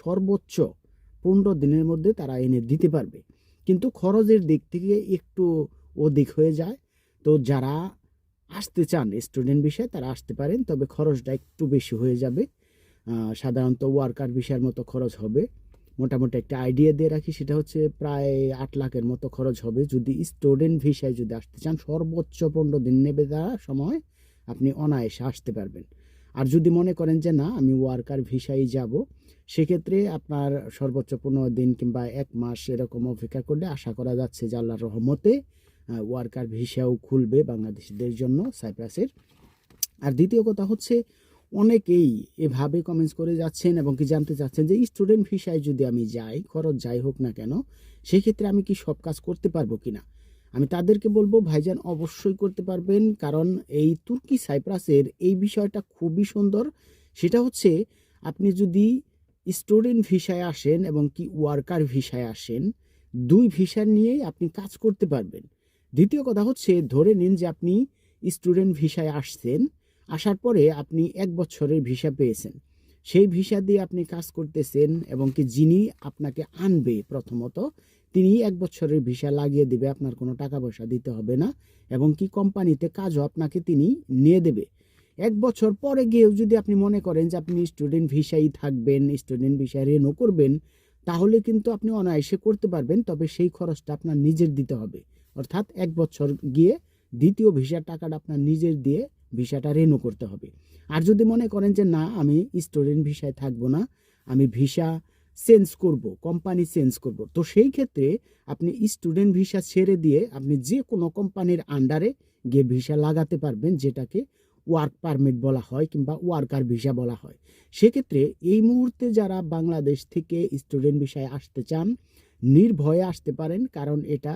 সর্বোচ্চ পনেরো দিনের মধ্যে তারা এনে দিতে পারবে। কিন্তু খরচের দিক থেকে একটু অধিক হয়ে যায়। তো যারা আসতে চান স্টুডেন্ট বিষয়ে তারা আসতে পারেন, তবে খরচটা একটু বেশি হয়ে যাবে। সাধারণত ওয়ার্কার বিষয়ের মতো খরচ হবে। মোটামুটি একটা আইডিয়া দিয়ে রাখি, সেটা হচ্ছে প্রায় আট লাখের মতো খরচ হবে। যদি স্টুডেন্ট ভিসায় যদি আসতে চান, সর্বোচ্চ পনেরো দিন নেবে তারা, সময় আপনি অনায়াসে আসতে পারবেন। আর যদি মনে করেন যে না, আমি ওয়ার্কার ভিসায় যাব, সেক্ষেত্রে আপনার সর্বোচ্চ পনেরো দিন কিংবা এক মাস এরকম অপেক্ষা করলে আশা করা যাচ্ছে যে আল্লাহর রহমতে ওয়ার্কার ভিসাও খুলবে বাংলাদেশিদের জন্য সাইপ্রাসের আর দ্বিতীয় কথা হচ্ছে, অনেকেই এভাবে কমেন্টস করে যাচ্ছেন এবং কি জানতে চাচ্ছেন যে স্টুডেন্ট ভিসায় যদি আমি যাই, খরচ যাই হোক না কেন, সেক্ষেত্রে আমি কি সব কাজ করতে পারব কিনা? আমি তাদেরকে বলব ভাইজান অবশ্যই করতে পারবেন, কারণ এই তুর্কি সাইপ্রাসের এই বিষয়টা খুবই সুন্দর। সেটা হচ্ছে, আপনি যদি স্টুডেন্ট ভিসায় আসেন এবং কি ওয়ার্কার ভিসায় আসেন, দুই ভিসা নিয়েই আপনি কাজ করতে পারবেন। দ্বিতীয় কথা হচ্ছে, ধরে নিন যে আপনি স্টুডেন্ট ভিসায় আসছেন, আসার পরে আপনি এক বছরের ভিসা পেয়েছেন। সেই ভিসা দিয়ে আপনি কাজ করতেছেন এবং কি যিনি আপনাকে আনবে প্রথমত, তিনি এক বছরের ভিসা লাগিয়ে দেবে, আপনার কোনো টাকা পয়সা দিতে হবে না এবং কি কোম্পানিতে কাজও আপনাকে তিনি নিয়ে দেবে। এক বছর পরে গিয়েও যদি আপনি মনে করেন যে আপনি স্টুডেন্ট ভিসাই থাকবেন, স্টুডেন্ট ভিসায় রেনো করবেন, তাহলে কিন্তু আপনি অনায়াসে করতে পারবেন, তবে সেই খরচটা আপনার নিজের দিতে হবে। অর্থাৎ এক বছর গিয়ে দ্বিতীয় ভিসার টাকাটা আপনার নিজের দিয়ে ভিসাটা রেনু করতে হবে। আর যদি মনে করেন যে না, আমি স্টুডেন্ট ভিসায় থাকব না, আমি ভিসা চেঞ্জ করব কোম্পানি চেঞ্জ করব, তো সেই ক্ষেত্রে আপনি স্টুডেন্ট ভিসা ছেড়ে দিয়ে আপনি যে কোনো কোম্পানির আন্ডারে গিয়ে ভিসা লাগাতে পারবেন, যেটাকে ওয়ার্ক পারমিট বলা হয় কিংবা ওয়ার্কার ভিসা বলা হয়। সেক্ষেত্রে এই মুহূর্তে যারা বাংলাদেশ থেকে স্টুডেন্ট ভিসায় আসতে চান, নির্ভয়ে আসতে পারেন, কারণ এটা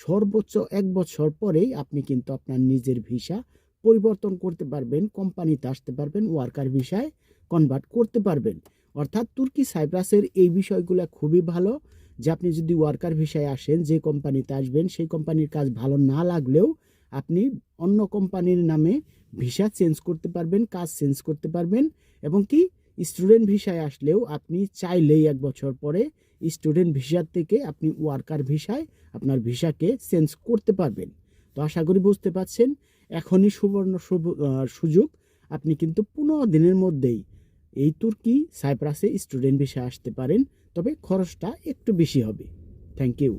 সর্বোচ্চ এক বছর পরেই আপনি কিন্তু আপনার নিজের ভিসা পরিবর্তন করতে পারবেন, কোম্পানিতে আসতে পারবেন, ওয়ার্কার ভিসায় কনভার্ট করতে পারবেন। অর্থাৎ তুর্কি সাইপ্রাসের এই বিষয়গুলো খুবই ভালো যে আপনি যদি ওয়ার্কার ভিসায় আসেন, যে কোম্পানিতে আসবেন, সেই কোম্পানির কাজ ভালো না লাগলেও আপনি অন্য কোম্পানির নামে ভিসা চেঞ্জ করতে পারবেন, কাজ চেঞ্জ করতে পারবেন এবং কি স্টুডেন্ট ভিসায় আসলেও আপনি চাইলেই এক বছর পরে স্টুডেন্ট ভিসার থেকে আপনি ওয়ার্কার ভিসায় আপনার ভিসাকে চেঞ্জ করতে পারবেন। তো আশা করি বুঝতে পারছেন। এখনই সুবর্ণ সুব- সুযোগ। আপনি কিন্তু পনেরো দিনের মধ্যেই এই তুর্কি সাইপ্রাসে স্টুডেন্ট ভিসা আসতে পারেন, তবে খরচটা একটু বেশি হবে। Thank you